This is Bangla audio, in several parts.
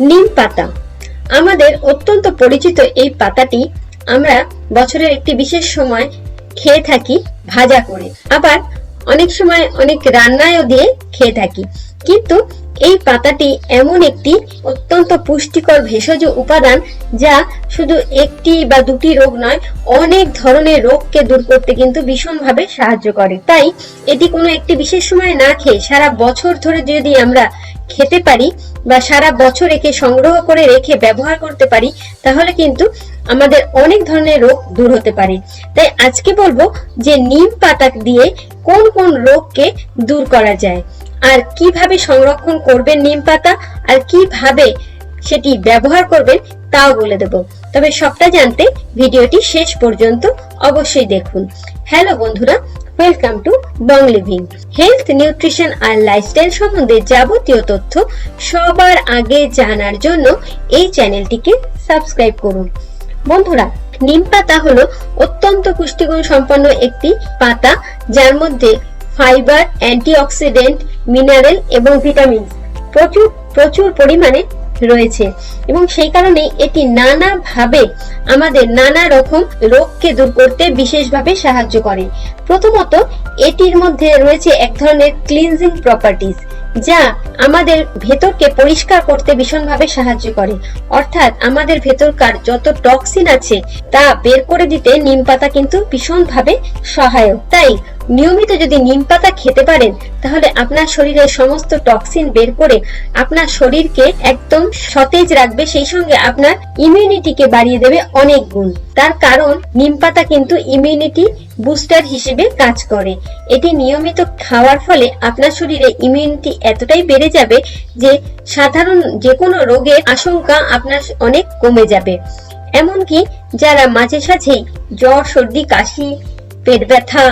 নিম পাতা। আমাদের অত্যন্ত পরিচিত এই পাতাটি আমরা বছরের একটি বিশেষ সময় খেয়ে থাকি ভাজা করে। আবার অনেক সময় অনেক রান্নায়ও দিয়ে খেয়ে থাকি। কিন্তু এই পাতাটি এমন একটি অত্যন্ত পুষ্টিকর ভেষজ উপাদান যা শুধু একটি বা দুটি রোগ নয়, অনেক ধরনের রোগকে দূর করতে কিন্তু ভীষণভাবে সাহায্য করে। তাই এটি কোনো একটি বিশেষ সময় না খেয়ে সারা বছর ধরে যদি আমরা খেতে পারি বা সারা বছর একে সংগ্রহ করে রেখে ব্যবহার করতে পারি, তাহলে কিন্তু আমাদের অনেক ধরনের রোগ দূর হতে পারে। তাই আজকে বলব যে নিম পাতা দিয়ে কোন কোন রোগকে দূর করা যায়, আর কীভাবে সংরক্ষণ করবেন নিম পাতা, আর কীভাবে সেটি ব্যবহার করবেন তাও বলে দেব। তবে সবটা জানতে ভিডিওটি শেষ পর্যন্ত অবশ্যই দেখুন। হ্যালো বন্ধুরা welcome to Bong living health nutrition R lifestyle সম্বন্ধে যাবতীয় তথ্য সবার আগে জানার জন্য এই চ্যানেলটিকে সাবস্ক্রাইব করুন। বন্ধুরা, নিম পাতা হলো অত্যন্ত পুষ্টিগুণ সম্পন্ন একটি পাতা, যার মধ্যে ফাইবার অ্যান্টিঅক্সিডেন্ট মিনারেল এবং ভিটামিন প্রচুর প্রচুর পরিমাণে রয়েছে। এবং সেই কারণে এটি নানাভাবে আমাদের নানা রকম রোগকে দূর করতে বিশেষভাবে সাহায্য করে। প্রথমত, এটির মধ্যে রয়েছে এক ধরনের ক্লিনজিং প্রপার্টিজ যা আমাদের ভেতরকে পরিষ্কার করতে ভীষণভাবে সাহায্য করে। অর্থাৎ, আমাদের ভেতরকার যত টক্সিন আছে, তা বের করে দিতে নিম পাতা কিন্তু ভীষণভাবে সহায়ক। তাই নিয়মিত যদি নিম পাতা খেতে পারেন, তাহলে আপনার শরীরের সমস্ত টক্সিন বের করে আপনার শরীরকে একদম সতেজ রাখবে, সেই সঙ্গে আপনার ইমিউনিটিকে বাড়িয়ে দেবে অনেক গুণ। তার কারণ, নিম পাতা কিন্তু ইমিউনিটি বুস্টার হিসেবে কাজ করে। এটি নিয়মিত খাওয়ার ফলে আপনার শরীরে ইমিউনিটি এতটাই বেড়ে যাবে যে সাধারণ যে কোনো রোগের আশঙ্কা আপনার অনেক কমে যাবে। এমনকি যারা মাঝে সাঝেই জ্বর, সর্দি, কাশি, পেট ব্যথা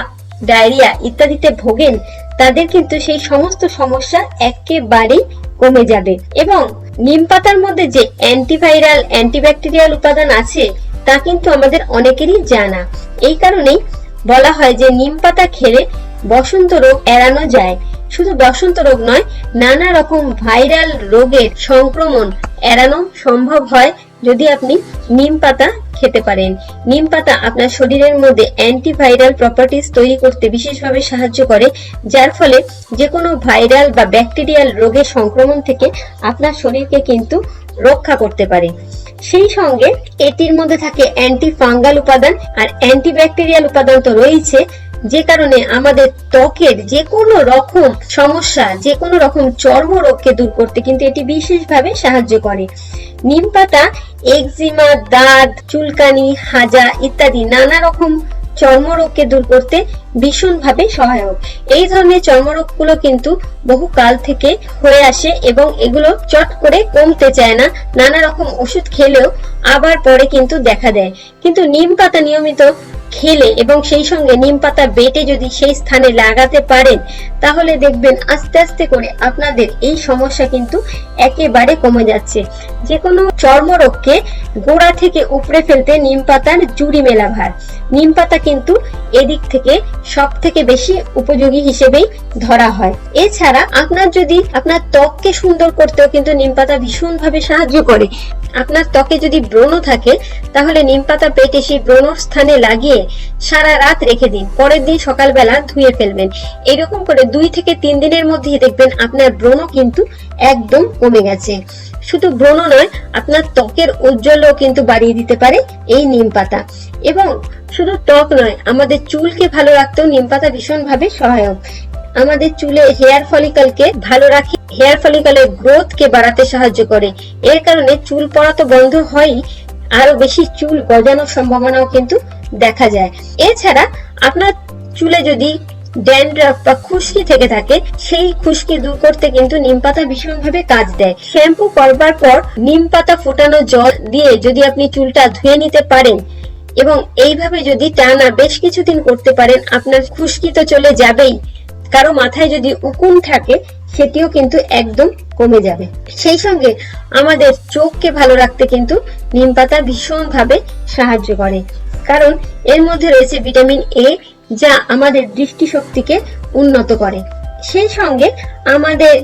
ডায়রিয়া ইত্যাদিতে ভোগেন, তাদের কিন্তু সেই সমস্ত সমস্যা একেবারেই কমে যাবে। এবং নিম পাতার মধ্যে যে অ্যান্টিভাইরাল অ্যান্টিব্যাকটেরিয়াল উপাদান আছে, তা কিন্তু আমাদের অনেকেরই জানা। এই কারণেই বলা হয় যে নিম পাতা খেলে বসন্ত রোগ এড়ানো যায়। শুধু বসন্ত রোগ নয়, নানা রকম ভাইরাল রোগের সংক্রমণ এড়ানো সম্ভব হয়। যদি আপনি নিম পাতা খেতে পারেন। নিম পাতা আপনার শরীরের মধ্যে অ্যান্টিভাইরাল প্রপার্টিজ তৈরি করতে বিশেষভাবে সাহায্য করে, যার ফলে যে কোনো ভাইরাল বা ব্যাকটেরিয়াল রোগের সংক্রমণ থেকে আপনার শরীরকে কিন্তু রক্ষা করতে পারে। সেই সঙ্গে এটির মধ্যে থাকে অ্যান্টি ফাঙ্গাল উপাদান আর অ্যান্টিব্যাকটেরিয়াল উপাদান তো রয়েছে যে কারণে আমাদের ত্বকের যে কোনো রকম সমস্যা যে কোনো রকম চর্মরোগকে দূর করতে কিন্তু এটি বিশেষভাবে সাহায্য করে। নিম পাতা একজিমা দাঁত, চুলকানি, হাজা ইত্যাদি নানা রকম চর্মরোগকে দূর করতে ভীষণভাবে সহায়ক। এই ধরনের চর্মরোগগুলো কিন্তু বহু কাল থেকে হয়ে আসে এবং এগুলো চট করে কমতে চায় না। নানা রকম ওষুধ খেলেও আবার পরে কিন্তু দেখা দেয়। কিন্তু নিম পাতা নিয়মিত খেলে এবং সেই সঙ্গে নিম পাতা বেটে যদি সেই স্থানে লাগাতে পারেন, তাহলে দেখবেন আস্তে আস্তে করে আপনাদের এই সমস্যা কিন্তু একেবারে কমে যাচ্ছে। যে কোনো চর্মরোগকে গোড়া থেকে উপড়ে ফেলতে নিম পাতার জুড়ি মেলা ভার। নিম পাতা কিন্তু এদিক থেকে সব থেকে বেশি উপযোগী হিসেবেই ধরা হয়। এছাড়া আপনার যদি আপনার ত্বককে সুন্দর করতেও কিন্তু নিম পাতা ভীষণভাবে সাহায্য করে। আপনার ত্বকে যদি ব্রণ থাকে, তাহলে নিম পাতা পেটে সেই ব্রণর স্থানে লাগিয়ে সারা রাত রেখে দিন। পরের দিন সকালবেলা ধুয়ে ফেলবেন। এরকম করে দুই থেকে তিন দিনের মধ্যেই দেখবেন আপনার ব্রণ কিন্তু একদম কমে গেছে। শুধু ব্রণ নয়, আপনার ত্বকের ঔজ্জ্বল্যও কিন্তু বাড়িয়ে দিতে পারে এই নিম পাতা। এবং শুধু ত্বক নয়, আমাদের চুলকে ভালো রাখতেও নিম পাতা ভীষণভাবে সহায়ক। আমাদের চুলে হেয়ার ফলিকলকে ভালো রাখে, হেয়ার ফলিকলের গ্রোথকে বাড়াতে সাহায্য করে। এর কারণে চুল পড়া তো বন্ধ হয়ই আরও বেশি চুল গজানোর সম্ভাবনাও কিন্তু দেখা যায়। এছাড়া আপনার চুলে যদি ড্যান্ড্রাফ বা খুশকি থেকে থাকে, সেই খুশকি দূর করতে কিন্তু নিম পাতা ভীষণভাবে কাজ দেয়। শ্যাম্পু করবার পর নিম পাতা ফোটানো জল দিয়ে যদি আপনি চুলটা ধুয়ে নিতে পারেন এবং এইভাবে যদি টানা বেশ কিছুদিন করতে পারেন, আপনার খুশকি তো চলে যাবেই। কারও মাথায় যদি উকুন থাকে, সেটিও কিন্তু একদম কমে যাবে। সেই সঙ্গে আমাদের চোখকে ভালো রাখতে কিন্তু নিম পাতা ভীষণভাবে সাহায্য করে। কারণ এর মধ্যে রয়েছে ভিটামিন এ যা আমাদের দৃষ্টিশক্তিকে উন্নত করে। সেই সঙ্গে আমাদের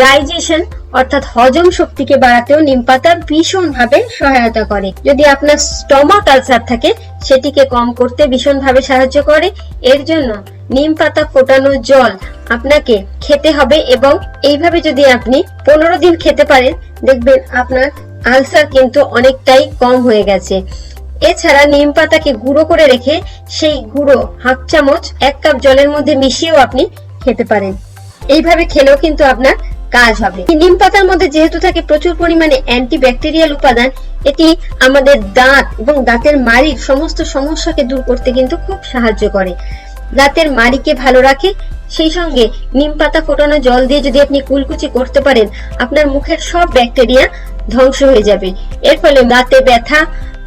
ডাইজেশন, অর্থাৎ হজম শক্তিকে বাড়াতেও নিম পাতা ভীষণ ভাবে সহায়তা করে। যদি আপনার স্টমাক আলসার থাকে, সেটিকে কম করতে ভীষণ ভাবে সাহায্য করে। এর জন্য নিম পাতা ফোটানো জল আপনাকে খেতে হবে এবং এইভাবে যদি আপনি পনেরো দিন খেতে পারেন, দেখবেন আপনার আলসার কিন্তু অনেকটাই কম হয়ে গেছে। এছাড়া নিম পাতাকে গুঁড়ো করে রেখে সেই গুঁড়ো হাফ চামচ, এক কাপ জলের মধ্যে মিশিয়েও আপনি খেতে পারেন। এইভাবে খেলেও কিন্তু আপনার কাজ হবে। নিম পাতার মধ্যে যেহেতু থাকে প্রচুর পরিমাণে অ্যান্টিব্যাকটেরিয়াল উপাদান, এটি আমাদের দাঁত এবং দাঁতের মাড়ির সমস্ত সমস্যাকে দূর করতে কিন্তু খুব সাহায্য করে। দাঁতের মাড়িকে ভালো রাখে, সেই সঙ্গে নিম পাতা ফোটানো জল দিয়ে যদি আপনি কুলকুচি করতে পারেন, আপনার মুখের সব ব্যাকটেরিয়া ধ্বংস হয়ে যাবে। এর ফলে দাঁতে ব্যথা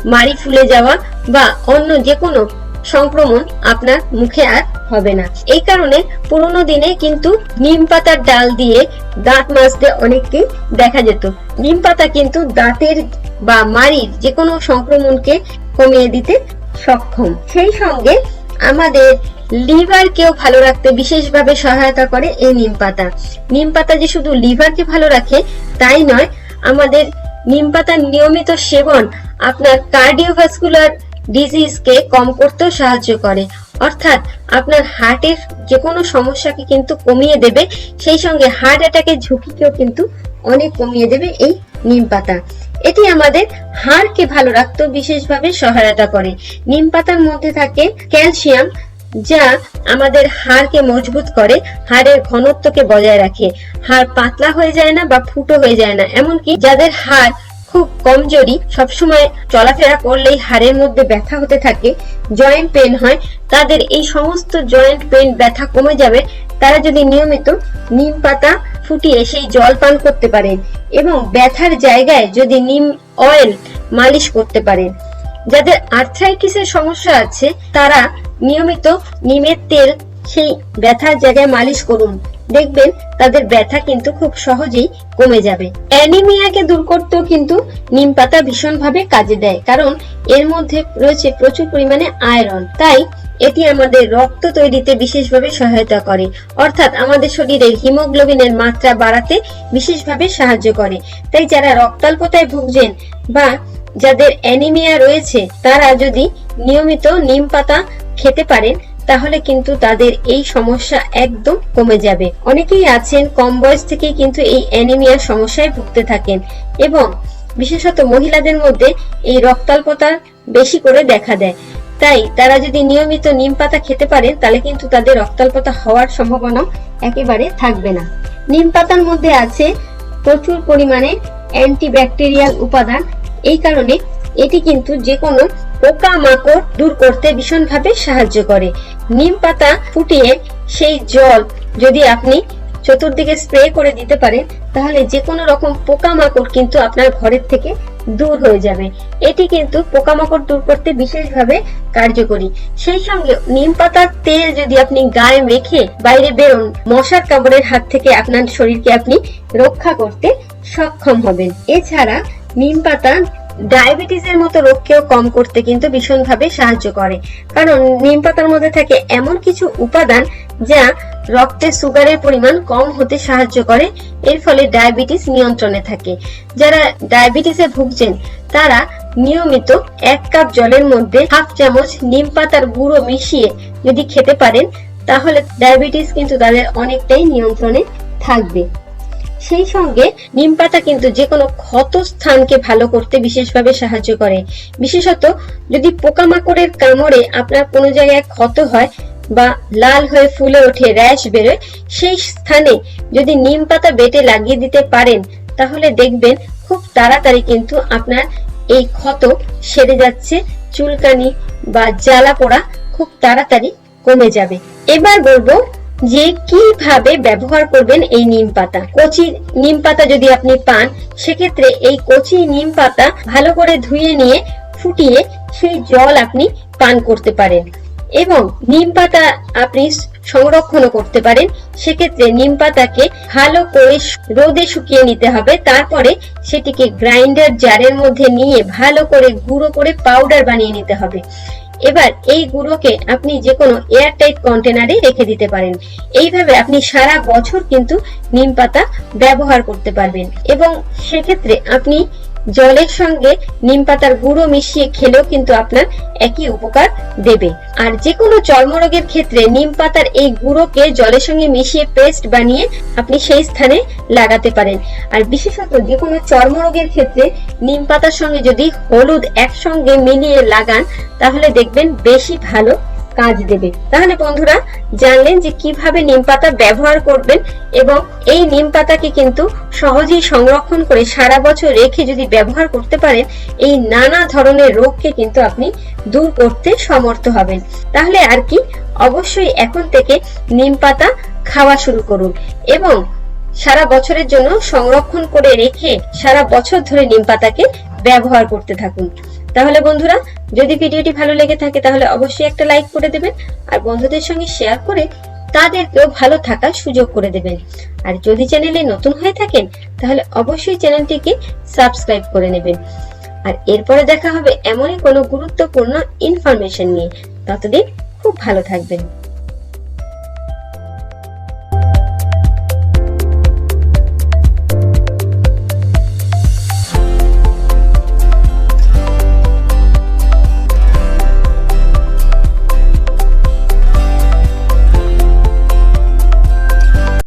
মাড়ি ফুলে যাওয়া বা অন্য যে কোনো সংক্রমণ আপনার মুখে আর হবে না। এই কারণে পুরোনো দিনে কিন্তু নিম পাতার ডাল দিয়ে দাঁত মাজতে অনেককেই দেখা যেত। নিম পাতা কিন্তু দাঁতের বা মাড়ির যে কোনো সংক্রমণকে কমিয়ে দিতে সক্ষম। সেই সঙ্গে আমাদের লিভারকেও ভালো রাখতে বিশেষভাবে সহায়তা করে এই নিম পাতা। নিম পাতা যে শুধু লিভারকে ভালো রাখে, তাই নয়, আমাদের নিম পাতার নিয়মিত সেবন আপনার কার্ডিওভাস্কুলার ডিজিজকে কম করতেও সাহায্য করে। অর্থাৎ আপনার হার্টের যে কোনো সমস্যাকে কিন্তু কমিয়ে দেবে, সেই সঙ্গে হার্ট অ্যাটাকের ঝুঁকিকেও কিন্তু অনেক কমিয়ে দেবে এই নিম পাতা। এটি আমাদের হাড়কে ভালো রাখতেও বিশেষভাবে সহায়তা করে। নিম পাতার মধ্যে থাকে ক্যালসিয়াম যা আমাদের হাড়কে মজবুত করে, হাড়ের ঘনত্বকে বজায় রাখে। হাড় পাতলা হয়ে যায় না বা ফুটো হয়ে যায় না, এমনকি যাদের হাড় খুব কমজোরি, সবসময় চলাফেরা করলেই হাড়ের মধ্যে ব্যথা হতে থাকে, জয়েন্ট পেন হয়, তাদের এই সমস্ত জয়েন্ট পেন ব্যথা কমে যাবে। তারা যদি নিয়মিত নিম পাতা ফুটিয়ে সেই জল পান করতে পারেন এবং ব্যথার জায়গায় যদি নিম অয়েল মালিশ করতে পারেন। যাদের আর্থ্রাইটিসের সমস্যা আছে, তারা নিয়মিত নিমের তেল, সেই ব্যথার জায়গায় মালিশ করুন। দেখবেন তাদের ব্যথা কিন্তু খুব সহজেই কমে যাবে। অ্যানিমিয়াকে দূর করতেও কিন্তু নিম পাতা ভীষণভাবে কাজে দেয়, কারণ এর মধ্যে রয়েছে প্রচুর পরিমাণে আয়রন তাই এটি আমাদের রক্ত তৈরিতে বিশেষভাবে সহায়তা করে। অর্থাৎ আমাদের শরীরের হিমোগ্লোবিনের মাত্রা বাড়াতে বিশেষভাবে সাহায্য করে। তাই যারা রক্তাল্পতায় ভুগছেন বা যাদের অ্যানিমিয়া রয়েছে, তারা যদি নিয়মিত নিম পাতা খেতে পারেন, তাহলে কিন্তু তাদের এই সমস্যা একদম কমে যাবে। অনেকেই আছেন কম বয়স থেকেই কিন্তু এই অ্যানিমিয়ার সমস্যায় ভুগতে থাকেন এবং বিশেষত মহিলাদের মধ্যে এই রক্তাল্পতা বেশি করে দেখা দেয়। তাই তারা যদি নিয়মিত নিম পাতা খেতে পারেন, তাহলে কিন্তু তাদের রক্তাল্পতা হওয়ার সম্ভাবনা একেবারে থাকবে না। নিম পাতার মধ্যে আছে প্রচুর পরিমাণে অ্যান্টিব্যাকটেরিয়াল উপাদান এই কারণে এটি কিন্তু যে কোনো পোকা মাকড় দূর করতে ভীষণভাবে সাহায্য করে। নিম পাতা ফুটিয়ে সেই জল যদি আপনি চতুর্দিকে স্প্রে করে দিতে পারেন, তাহলে যে কোনো রকম পোকামাকড় কিন্তু আপনার ঘরের থেকে দূর হয়ে যাবে। এটি কিন্তু পোকামাকড় দূর করতে বিশেষভাবে কার্যকরী। সেই সঙ্গে নিম পাতার তেল যদি আপনি গায়ে মেখে বাইরে বেরোন, মশার কামড়ের হাত থেকে আপনার শরীরকে আপনি রক্ষা করতে সক্ষম হবেন। এছাড়া নিম পাতা ডায়াবেটিসের মতো রোগকেও কম করতে কিন্তু ভীষণভাবে সাহায্য করে। কারণ নিম পাতার মধ্যে থাকে এমন কিছু উপাদান যা রক্তে সুগারের পরিমাণ কম হতে সাহায্য করে, এর ফলে ডায়াবেটিস নিয়ন্ত্রণে থাকে। যারা ডায়াবেটিসে ভুগছেন, তারা নিয়মিত এক কাপ জলের মধ্যে হাফ চামচ নিম পাতার গুঁড়ো মিশিয়ে যদি খেতে পারেন, তাহলে ডায়াবেটিস কিন্তু তাদের অনেকটাই নিয়ন্ত্রণে থাকবে। সেই সঙ্গে নিম পাতা কিন্তু যে কোনো ক্ষত স্থানকে ভালো করতে বিশেষভাবে সাহায্য করে। বিশেষত যদি পোকামাকড়ের কামড়ে আপনার কোনো জায়গায় ক্ষত হয় বা লাল হয়ে ফুলে ওঠে, র্যাশ বেরোয়, সেই স্থানে যদি নিম পাতা বেটে লাগিয়ে দিতে পারেন, তাহলে দেখবেন খুব তাড়াতাড়ি কিন্তু আপনার এই ক্ষত সেরে যাচ্ছে, চুলকানি বা জ্বালা পোড়া খুব তাড়াতাড়ি কমে যাবে। এবার বলব যে কীভাবে ব্যবহার করবেন এই নিম পাতা। কচি নিম পাতা যদি আপনি পান, সেক্ষেত্রে এই কচি নিম পাতা ভালো করে ধুয়ে নিয়ে, ফুটিয়ে সেই জল আপনি পান করতে পারেন। এবং নিম পাতা আপনি সংরক্ষণও করতে পারেন। সেক্ষেত্রে নিম পাতাকে ভালো করে রোদে শুকিয়ে নিতে হবে। তারপরে সেটিকে গ্রাইন্ডার জারের মধ্যে নিয়ে ভালো করে গুঁড়ো করে পাউডার বানিয়ে নিতে হবে। এবার এই গুঁড়োকে আপনি যে কোনো এয়ারটাইট কন্টেনারে রেখে দিতে পারেন। এইভাবে আপনি সারা বছর কিন্তু নিম পাতা ব্যবহার করতে পারবেন। এবং সেক্ষেত্রে আপনি জলের সঙ্গে নিম পাতার গুঁড়ো মিশিয়ে খেলেও কিন্তু আপনার একই উপকার দেবে। আর যে কোনো চর্মরোগের ক্ষেত্রে নিম পাতার এই গুঁড়োকে জলের সঙ্গে মিশিয়ে পেস্ট বানিয়ে আপনি সেই স্থানে লাগাতে পারেন। আর বিশেষত যে কোনো চর্মরোগের ক্ষেত্রে নিম পাতার সঙ্গে যদি হলুদ একসঙ্গে মিলিয়ে লাগান, তাহলে দেখবেন বেশি ভালো কাজ দেবে। তাহলে বন্ধুরা, জানলেন যে কীভাবে নিম পাতা ব্যবহার করবেন এবং এই নিম পাতাকে কিন্তু সহজেই সংরক্ষণ করে সারা বছর রেখে যদি ব্যবহার করতে পারেন, এই নানা ধরনের রোগকে কিন্তু আপনি দূর করতে সমর্থ হবেন। তাহলে আর কি, অবশ্যই এখন থেকে নিম পাতা খাওয়া শুরু করুন এবং সারা বছরের জন্য সংরক্ষণ করে রেখে সারা বছর ধরে নিম পাতাকে ব্যবহার করতে থাকুন। তাহলে বন্ধুরা, যদি ভিডিওটি ভালো লেগে থাকে, তাহলে অবশ্যই একটা লাইক করে দেবেন আর বন্ধুদের সঙ্গে শেয়ার করে তাদেরকেও ভালো থাকার সুযোগ করে দেবেন। আর যদি চ্যানেলে নতুন হয়ে থাকেন, তাহলে অবশ্যই চ্যানেলটিকে সাবস্ক্রাইব করে নেবেন। আর এরপরে দেখা হবে এমনই কোনো গুরুত্বপূর্ণ ইনফরমেশন নিয়ে। ততদিন খুব ভালো থাকবেন।